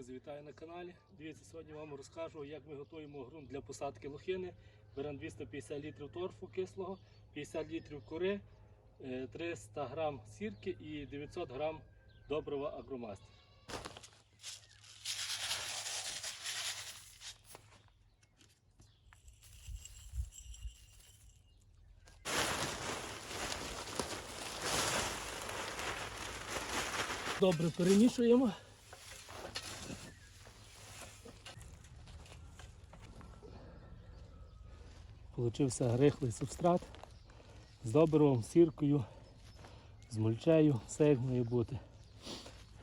Друзі, вітаю на каналі. Дивіться, сьогодні вам розкажу, як ми готуємо ґрунт для посадки лохини. Беремо 250 літрів торфу кислого, 50 літрів кори, е, 300 грам сірки і 900 грам добрива агромастер. Добре перемішуємо. Получився рихлий субстрат з добривом, сіркою, з мульчею, все як має бути.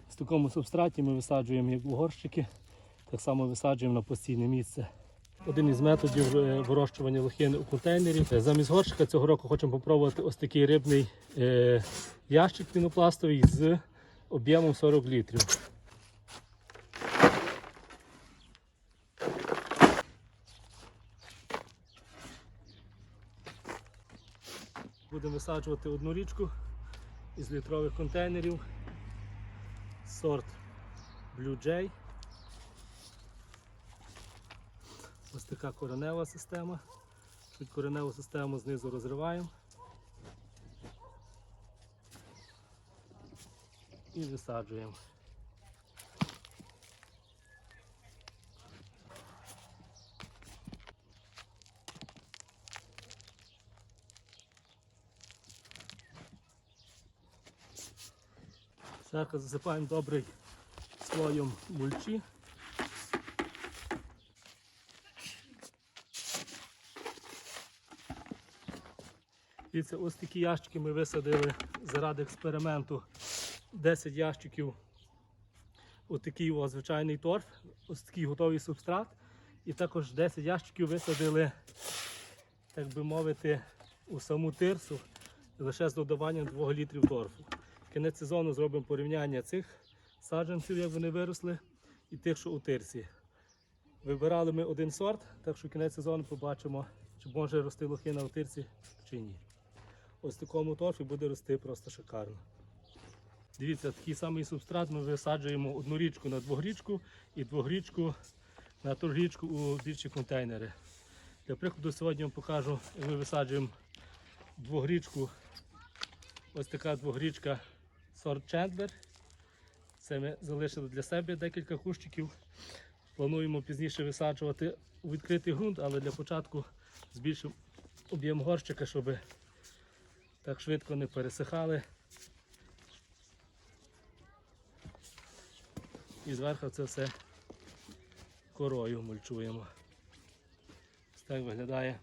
В такому субстраті ми висаджуємо як горщики, так само висаджуємо на постійне місце. Один із методів е, вирощування лохини у контейнері. Е, Замість горщика цього року хочемо спробувати ось такий рибний е, ящик пінопластовий з об'ємом 40 літрів. Будемо висаджувати одну річку із літрових контейнерів. Сорт Blue Jay. Ось така коренева система. Чуть кореневу систему знизу розриваємо. І висаджуємо. Зверху засипаємо добрий слоєм мульчі. І це ось такі ящики ми висадили заради експерименту. 10 ящиків отакий о, звичайний торф, ось такий готовий субстрат. І також 10 ящиків висадили, так би мовити, у саму тирсу лише з додаванням 2 літрів торфу. Кінець сезону зробимо порівняння цих саджанців, як вони виросли, і тих, що у тирсі. Вибирали ми один сорт, так що кінець сезону побачимо, чи може рости лохина у тирсі чи ні. Ось в такому торфі буде рости просто шикарно. Дивіться, такий самий субстрат ми висаджуємо одну річку на двогрічку і двогрічку на торгрічку у більші контейнери. Для прикладу сьогодні вам покажу, як ми висаджуємо двогрічку. Ось така двогрічка сорт Чендлер. Це ми залишили для себе декілька кущиків. Плануємо пізніше висаджувати у відкритий ґрунт, але для початку збільшимо об'єм горщика, щоб так швидко не пересихали. І зверху це все корою мульчуємо. Ось так виглядає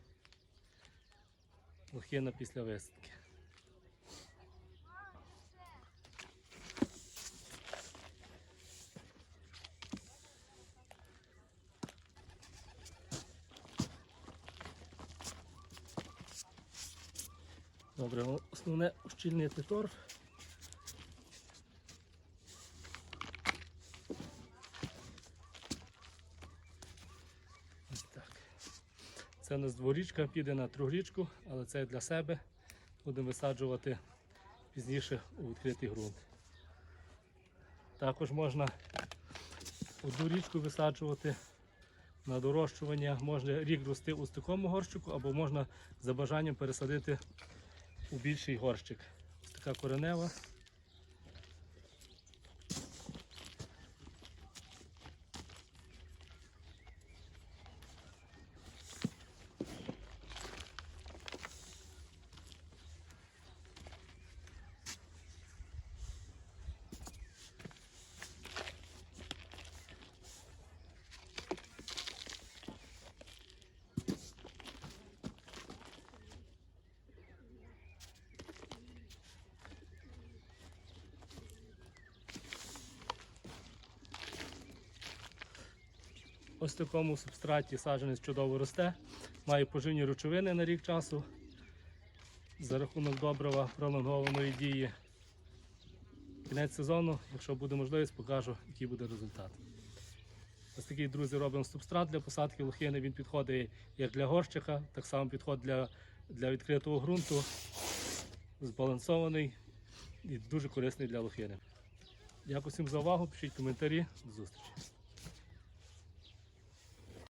лохина після висадки. Добре, основне ущільнити торф. Ось так. Це у нас дворічка, піде на трьохрічку, але це для себе. Будемо висаджувати пізніше у відкритий ґрунт. Також можна одну річку висаджувати на дорощування. Можна рік рости у такому горщику, або можна за бажанням пересадити у більший горщик. Така коренева. Ось в такому субстраті саджанець чудово росте, має поживні речовини на рік часу. За рахунок добрива пролонгованої дії. Кінець сезону, якщо буде можливість, покажу, який буде результат. Ось такий, друзі, робимо субстрат для посадки лохини. Він підходить як для горщика, так само підходить для, для відкритого ґрунту, збалансований і дуже корисний для лохини. Дякую всім за увагу, пишіть коментарі, до зустрічі.